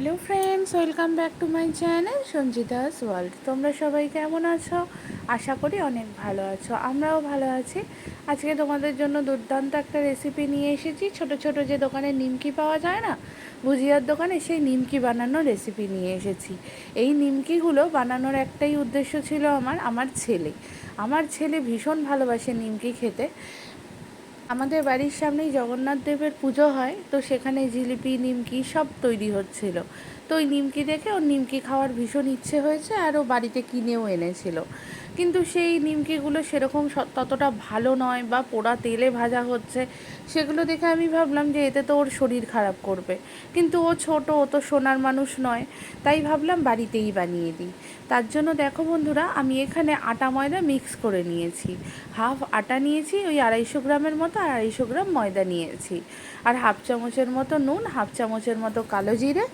Hello friends welcome back to my channel Sanjita's world তোমরা সবাই কেমন আছো? আশা করি অনেক ভালো আছো। আমরাও ভালো আছি। আজকে তোমাদের জন্য দুর্দান্ত একটা রেসিপি নিয়ে এসেছি। ছোট ছোট যে দোকানে নিমকি পাওয়া যায় না ভুজিয়ার দোকানে সেই নিমকি বানানোর রেসিপি নিয়ে এসেছি। এই নিমকিগুলো বানানোর একটাই উদ্দেশ্য ছিল আমার আমার ছেলে। আমার ছেলে ভীষণ ভালোবাসে নিমকি খেতে। আমাদের বাড়ির সামনেই জগন্নাথ দেবের পুজো হয় তো সেখানে জিলিপি নিমকি সব তৈরি হচ্ছিল। তো ওই নিমকি দেখে ওর নিমকি খাওয়ার ভীষণ ইচ্ছে হয়েছে আর ও বাড়িতে কিনেও এনেছিল। কিন্তু সেই নিমকিগুলো সেরকম ততটা ভালো নয় বা পোড়া তেলে ভাজা হচ্ছে, সেগুলো দেখে আমি ভাবলাম যে এতে তো ওর শরীর খারাপ করবে। কিন্তু ও ছোট, ও তো সোনার মানুষ নয়, তাই ভাবলাম বাড়িতেই বানিয়ে দিই। তার জন্য দেখো বন্ধুরা, আমি এখানে আটা ময়দা মিক্স করে নিয়েছি। হাফ আটা নিয়েছি, ওই আড়াইশো গ্রামের মতো আড়াইশো গ্রাম ময়দা নিয়েছি। আর হাফ চামচের মতো নুন, হাফ চামচের মতো কালো জিরে,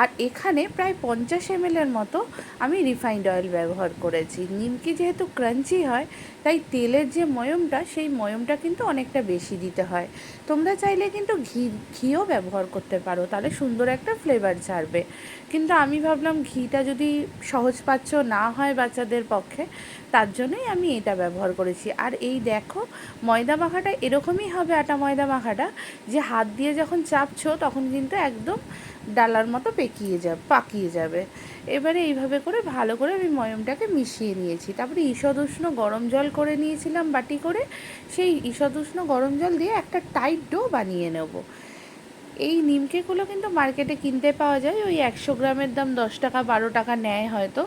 আর এখানে প্রায় পঞ্চাশ এমএলের মতো আমি রিফাইন্ড অয়েল ব্যবহার করেছি। নিমকি যেহেতু ক্রাঞ্চি হয় তাই তেলের যে ময়মটা, সেই ময়মটা কিন্তু অনেকটা বেশি দিতে হয়। তোমরা চাইলে কিন্তু ঘি, ঘিও ব্যবহার করতে পারো, তাহলে সুন্দর একটা ফ্লেভার ছাড়বে। কিন্তু আমি ভাবলাম ঘিটা যদি সহজ সহজপাচ্য না হয় বাচ্চাদের পক্ষে, তার জন্যই আমি এটা ব্যবহার করেছি। আর এই দেখো, ময়দা মাখাটা এরকমই হবে আটা ময়দা মাখাটা, যে হাত দিয়ে যখন চাপছো তখন কিন্তু একদম ডালার মতো পেকিয়ে যাবে পাকিয়ে যাবে। এবারে এইভাবে করে ভালো করে আমি ময়মটাকে মিশিয়ে নিয়েছি। তারপরে ঈষদ উষ্ণ গরম জল করে নিয়েছিলাম বাটি করে সেই ঈষদুষ্ণ গরম জল দিয়ে একটা টাইট ডো বানিয়ে নেব। এই নিমকেগুলো কিন্তু মার্কেটে কিনতে পাওয়া যায়। ওই একশো গ্রামের দাম দশ টাকা, বারো টাকা নেয় হয়তো।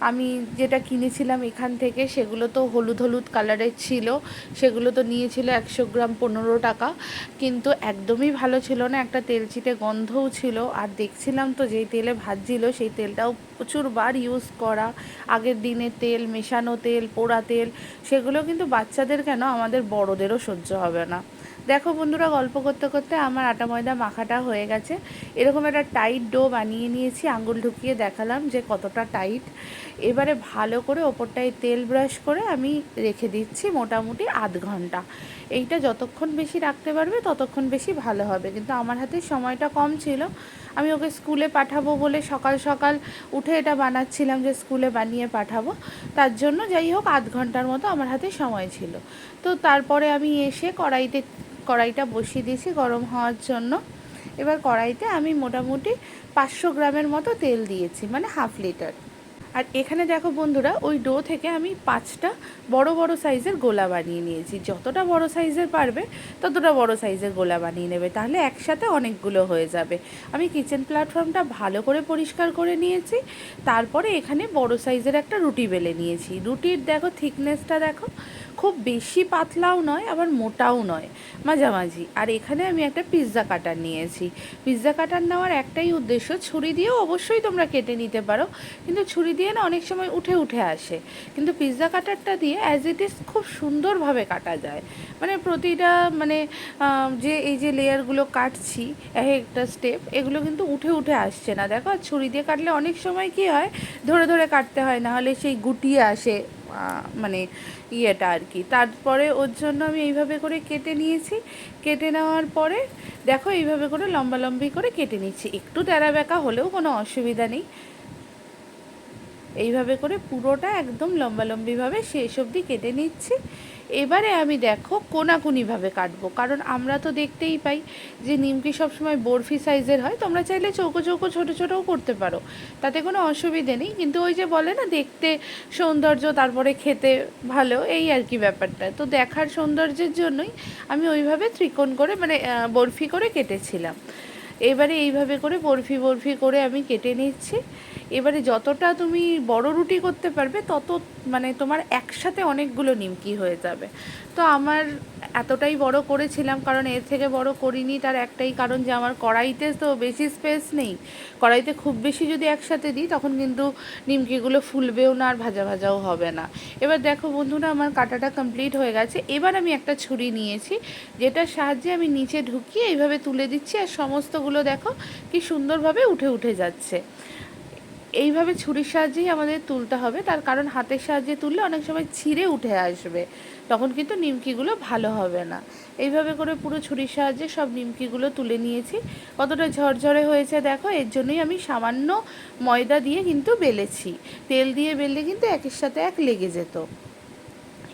আমি যেটা কিনেছিলাম এখান থেকে, সেগুলো তো হলুদ হলুদ কালারের ছিল। সেগুলো তো নিয়েছিল একশো গ্রাম পনেরো টাকা। কিন্তু একদমই ভালো ছিল না, একটা তেল ছিটে গন্ধও ছিল। আর দেখছিলাম তো যেই তেলে ভাজছিল, সেই তেলটাও প্রচুরবার ইউজ করা। আগের দিনে তেল, মেশানো তেল, পোড়া তেল, সেগুলো কিন্তু বাচ্চাদের কেন, আমাদের বড়দেরও সহ্য হবে না। দেখো বন্ধুরা, গল্প করতে করতে আমার আটা ময়দা মাখাটা হয়ে গেছে। এরকম একটা টাইট ডো বানিয়ে নিয়েছি, আঙুল ঢুকিয়ে দেখালাম যে কতটা টাইট এবারে ভালো করে ওপরটায় তেল ব্রাশ করে আমি রেখে দিচ্ছি মোটামুটি আধ ঘণ্টা। এইটা যতক্ষণ বেশি রাখতে পারবে, ততক্ষণ বেশি ভালো হবে। কিন্তু আমার হাতে সময়টা কম ছিল। আমি ওকে স্কুলে পাঠাবো বলে সকাল সকাল উঠে এটা বানাচ্ছিলাম যে স্কুলে বানিয়ে পাঠাবো। তার জন্য যাই হোক, আধ ঘণ্টার মতো আমার হাতে সময় ছিল। তো তারপরে আমি এসে কড়াইতে, কড়াইটা বসিয়ে দিয়েছি গরম হওয়ার জন্য। এবার কড়াইতে আমি মোটামুটি পাঁচশো গ্রামের মতো তেল দিয়েছি মানে হাফ লিটার। আর এখানে দেখো বন্ধুরা, ওই ডো থেকে আমি পাঁচটা বড় বড় সাইজের গোলা বানিয়ে নিয়েছি। যতটা বড় সাইজের পারবে, ততটা বড় সাইজের গোলা বানিয়ে নেবে। তাহলে একসাথে অনেকগুলো হয়ে যাবে। আমি কিচেন প্ল্যাটফর্মটা ভালো করে পরিষ্কার করে নিয়েছি। তারপরে এখানে বড় সাইজের একটা রুটি বেলে নিয়েছি। রুটির দেখো থিকনেসটা দেখো খুব বেশি পাতলাও নয়, আবার মোটাও নয়। মাঝামাঝি। আর এখানে আমি একটা পিৎজা কাটার নিয়েছি। পিৎজা কাটার নেওয়ার একটাই উদ্দেশ্য, ছুরি দিয়েও অবশ্যই তোমরা কেটে নিতে পারো, কিন্তু ছুরি দিয়ে না অনেক সময় উঠে উঠে আসে। কিন্তু পিৎজা কাটারটা দিয়ে অ্যাজ ইট ইজ খুব সুন্দরভাবে কাটা যায়। মানে প্রতিটা মানে যে, এই যে লেয়ারগুলো কাটছি, এক একটা স্টেপ এগুলো কিন্তু উঠে উঠে আসছে না। দেখো ছুরি দিয়ে কাটলে অনেক সময় কি হয়, ধরে ধরে কাটতে হয় না হলে সেই গুটিয়ে আসে। মানে ইয়েটা আর কি। তারপরে ওর জন্য আমি এইভাবে করে কেটে নিয়েছি। কেটে নেওয়ার পরে দেখো এইভাবে করে লম্বা লম্বি করে কেটে নিচ্ছি। একটু তেরা বেঁকা হলেও কোনো অসুবিধা নেই। এইভাবে করে পুরোটা একদম লম্বালম্বিভাবে শেষ অবধি কেটে নিচ্ছি। এবারে আমি দেখো কোনাকুনিভাবে কাটবো, কারণ আমরা তো দেখতেই পাই যে নিমকি সবসময় বরফি সাইজের হয়, তোমরা চাইলে চৌকো চৌকো ছোটো ছোটোও করতে পারো, তাতে কোনো অসুবিধে নেই, কিন্তু ওই যে বলে না, দেখতে সৌন্দর্য, তারপরে খেতে ভালো, এই আর কি ব্যাপারটা। তো দেখার সৌন্দর্যের জন্যই আমি ওইভাবে ত্রিকোণ করে মানে বরফি করে কেটেছিলাম। এবারে এইভাবে করে বরফি বরফি করে আমি কেটে নিচ্ছি। এবারে যতটা তুমি বড় রুটি করতে পারবে, তত মানে তোমার একসাথে অনেকগুলো নিমকি হয়ে যাবে। তো আমার এতটাই বড় করেছিলাম, কারণ এর থেকে বড় করিনি, তার একটাই কারণ যে আমার কড়াইতে তো বেশি স্পেস নেই। কড়াইতে খুব বেশি যদি একসাথে দিই, তখন কিন্তু নিমকিগুলো ফুলবেও না আর ভাজা ভাজাও হবে না। এবার দেখো বন্ধুরা, আমার কাটাটা কমপ্লিট হয়ে গেছে। এবার আমি একটা ছুরি নিয়েছি, যেটার সাহায্যে আমি নিচে ঢুকিয়ে এইভাবে তুলে দিচ্ছি, আর সমস্তগুলো দেখো কি সুন্দরভাবে উঠে উঠে যাচ্ছে। এইভাবে ছুরির সাহায্যেই আমাদের তুলতে হবে। তার কারণ হাতের সাহায্যে তুললে অনেক সময় ছিঁড়ে উঠে আসবে। তখন কিন্তু নিমকিগুলো ভালো হবে না। এইভাবে করে পুরো ছুরির সাহায্যে সব নিমকিগুলো তুলে নিয়েছি। কতটা ঝরঝরে হয়েছে দেখো, এর জন্যই আমি সামান্য ময়দা দিয়ে কিন্তু বেলেছি। তেল দিয়ে বেললে কিন্তু একের সাথে এক লেগে যেত।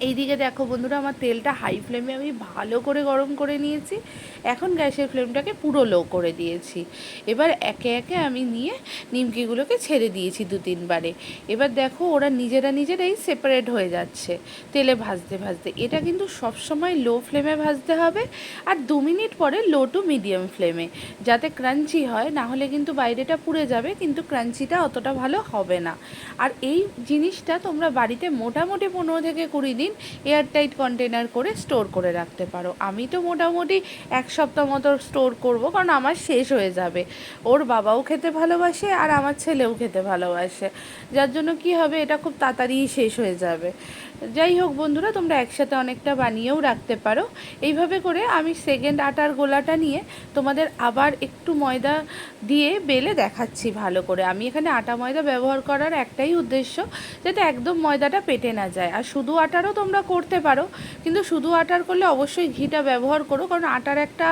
এইদিকে দেখো বন্ধুরা, আমার তেলটা হাই ফ্লেমে আমি ভালো করে গরম করে নিয়েছি। এখন গ্যাসের ফ্লেমটাকে পুরো লো করে দিয়েছি। এবার একে একে আমি নিয়ে নিমকিগুলোকে ছেড়ে দিয়েছি দু তিনবারে। এবার দেখো ওরা নিজেরা নিজেরাই সেপারেট হয়ে যাচ্ছে তেলে ভাজতে ভাজতে। এটা কিন্তু সবসময় লো ফ্লেমে ভাজতে হবে আর দু মিনিট পরে লো টু মিডিয়াম ফ্লেমে যাতে ক্রাঞ্চি হয়, না হলে কিন্তু বাইরেটা পুড়ে যাবে, কিন্তু ক্রাঞ্চিটা অতটা ভালো হবে না। আর এই জিনিসটা তোমরা বাড়িতে মোটামুটি পনেরো থেকে কুড়ি দিন এয়ারটাইট কন্টেনার করে স্টোর করে রাখতে পারো। আমি তো মোটামুটি এক সপ্তাহ মতো স্টোর করব, কারণ আমার শেষ হয়ে যাবে। ওর বাবাও খেতে ভালোবাসে আর আমার ছেলেও খেতে ভালোবাসে। যার জন্য কি হবে, এটা খুব তাড়াতাড়ি শেষ হয়ে যাবে। যাই হোক বন্ধুরা, তোমরা একসাথে অনেকটা বানিয়েও রাখতে পারো। এইভাবে করে আমি সেকেন্ড আটার গোলাটা নিয়ে তোমাদের আবার একটু ময়দা দিয়ে বেলে দেখাচ্ছি ভালো করে। আমি এখানে আটা ময়দা ব্যবহার করার একটাই উদ্দেশ্য, যাতে একদম ময়দাটা পেটে না যায়। আর শুধু আটারও তোমরা করতে পারো, কিন্তু শুধু আটার করলে অবশ্যই ঘিটা ব্যবহার করো, কারণ আটার একটা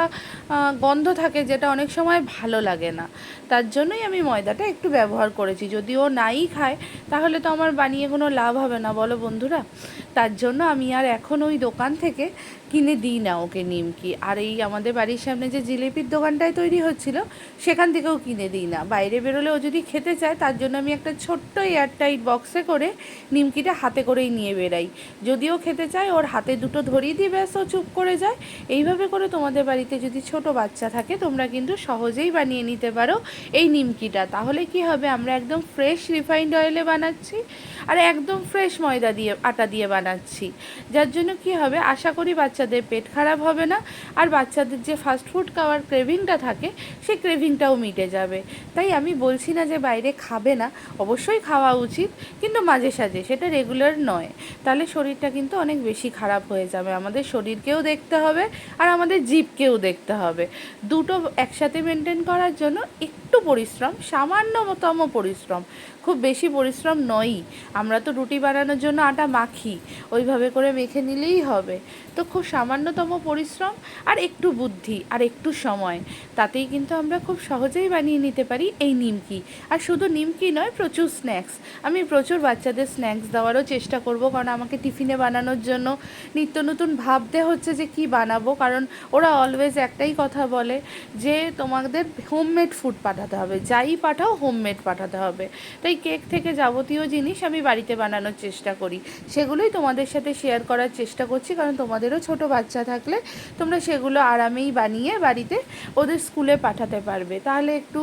গন্ধ থাকে যেটা অনেক সময় ভালো লাগে না। তার জন্যই আমি ময়দাটা একটু ব্যবহার করেছি। যদি ও নাই খায়, তাহলে তো আমার বানিয়ে কোনো লাভ হবে না। বলো বন্ধুরা। তার জন্য আমি আর এখন ওই দোকান থেকে কিনে দিই না ওকে নিমকি। আর এই আমাদের বাড়ির সামনে যে জিলিপির দোকানটায় তৈরি হচ্ছিল, সেখান থেকেও কিনে দিই না। বাইরে বেরোলে ও যদি খেতে চায়, তার জন্য আমি একটা ছোট্ট এয়ারটাইট বক্সে করে নিমকিটা হাতে করেই নিয়ে বেরাই যদিও খেতে চায়, ওর হাতে দুটো ধরিয়ে দিই ব্যাস ও চুপ করে যায়। এইভাবে করে তোমাদের বাড়িতে যদি ছোট বাচ্চা থাকে, তোমরা কিন্তু সহজেই বানিয়ে নিতে পারো এই নিমকিটা। তাহলে কি হবে? আমরা একদম ফ্রেশ রিফাইন্ড অয়েলে বানাচ্ছি। আর একদম ফ্রেশ ময়দা দিয়ে, আটা দিয়ে বানাচ্ছি। যার জন্য কি হবে, আশা করি বাচ্চাদের পেট খারাপ হবে না, আর বাচ্চাদের যে ফাস্টফুড খাওয়ার ক্রেভিংটা থাকে, সেই ক্রেভিংটাও মিটে যাবে। তাই আমি বলছি না যে বাইরে খাবে না, অবশ্যই খাওয়া উচিত, কিন্তু মাঝে সাঝে সেটা রেগুলার নয়। তাহলে শরীরটা কিন্তু অনেক বেশি খারাপ হয়ে যাবে। আমাদের শরীরকেও দেখতে হবে, আর আমাদের জীবকেও দেখতে হবে। দুটো একসাথে মেনটেন করার জন্য একটু পরিশ্রম, সামান্যতম পরিশ্রম। খুব বেশি পরিশ্রম নয়ই। আমরা তো রুটি বানানোর জন্য আটা মাখি। ওইভাবে করে মেখে নিলেই হবে। তো খুব সামান্যতম পরিশ্রম আর একটু বুদ্ধি আর একটু সময়। তাতেই কিন্তু আমরা খুব সহজেই বানিয়ে নিতে পারি এই নিমকি। আর শুধু নিমকি নয়, প্রচুর স্ন্যাক্স। আমি প্রচুর বাচ্চাদের স্ন্যাক্স দেওয়ারও চেষ্টা করব কারণ আমাকে টিফিনে বানানোর জন্য নিত্য নতুন ভাবতে হচ্ছে যে কি বানাবো। কারণ ওরা অলওয়েজ একটাই কথা বলে যে তোমাদের হোমমেড ফুড পাঠাতে হবে। যাই পাঠাও হোমমেড পাঠাতে হবে। তাই কেক থেকে যাবতীয় জিনিস আমি বাড়িতে বানানোর চেষ্টা করি। সেগুলোই তোমাদের সাথে শেয়ার করার চেষ্টা করছি, কারণ তোমাদেরও ছোট বাচ্চা থাকলে তোমরা সেগুলো আরামেই বানিয়ে বাড়িতে ওদের স্কুলে পাঠাতে পারবে। তাহলে একটু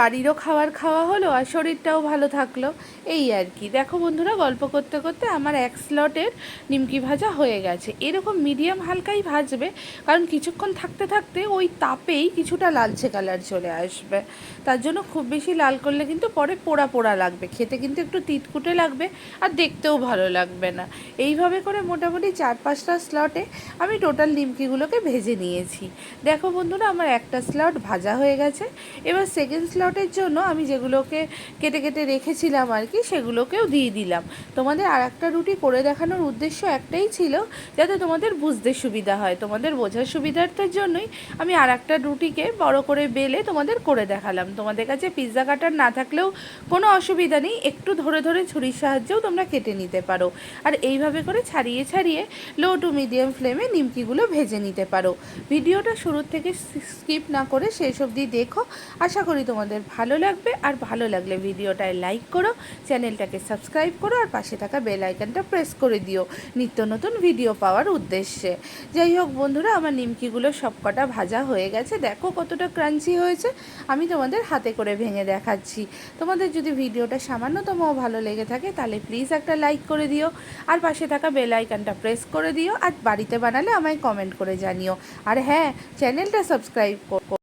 বাড়িরও খাবার খাওয়া হলো আর শরীরটাও ভালো থাকল। এই আর কি। দেখো বন্ধুরা, গল্প করতে করতে আমার এক স্লটের নিমকি ভাজা হয়ে গেছে। এরকম মিডিয়াম হালকাই ভাজবে, কারণ কিছুক্ষণ থাকতে থাকতে ওই তাপেই কিছুটা লালচে কালার চলে আসবে। তার জন্য খুব বেশি লাল করলে কিন্তু পরে পোড়া পোড়া লাগবে। খেতে কিন্তু একটু তিতকুটে লাগবে আর দেখতেও ভালো লাগবে না। এইভাবে করে মোটামুটি চার পাঁচটা স্লটে আমি টোটাল নিমকিগুলোকে ভেজে নিয়েছি। দেখো বন্ধুরা, আমার একটা স্লট ভাজা হয়ে গেছে। এবার সেকেন্ড স্লট স্লটের জন্য আমি যেগুলোকে কেটে কেটে রেখেছিলাম আর কি, সেগুলোকেও দিয়ে দিলাম। তোমাদের আর একটা রুটি করে দেখানোর উদ্দেশ্য একটাই ছিল যাতে তোমাদের বুঝতে সুবিধা হয়। তোমাদের বোঝার সুবিধার্থের জন্যই আমি আর একটা রুটিকে বড় করে বেলে তোমাদের করে দেখালাম। তোমাদের কাছে পিৎজা কাটার না থাকলেও কোনো অসুবিধা নেই, একটু ধরে ধরে ছুরির সাহায্যেও তোমরা কেটে নিতে পারো। আর এইভাবে করে ছাড়িয়ে ছাড়িয়ে লো টু মিডিয়াম ফ্লেমে নিমকিগুলো ভেজে নিতে পারো। ভিডিওটা শুরুর থেকে স্কিপ না করে শেষ অবধি দেখো। আশা করি তোমাদের তোমাদের ভালো লাগবে আর ভালো লাগলে ভিডিওটায় লাইক করো, চ্যানেলটাকে সাবস্ক্রাইব করো আর পাশে থাকা বেল আইকনটা প্রেস করে দিও নিত্য নতুন ভিডিও পাওয়ার উদ্দেশ্যে। যাই হোক বন্ধুরা, আমার নিমকিগুলো সবকটা ভাজা হয়ে গেছে। দেখো কতটা ক্রাঞ্চি হয়েছে, আমি তোমাদের হাতে করে ভেঙে দেখাচ্ছি। তোমাদের যদি ভিডিওটা সামান্যতম ভালো লেগে থাকে, তাহলে প্লিজ একটা লাইক করে দিও আর পাশে থাকা বেল আইকনটা প্রেস করে দিও আর বাড়িতে বানালে আমায় কমেন্ট করে জানিও। আর হ্যাঁ চ্যানেলটা সাবস্ক্রাইব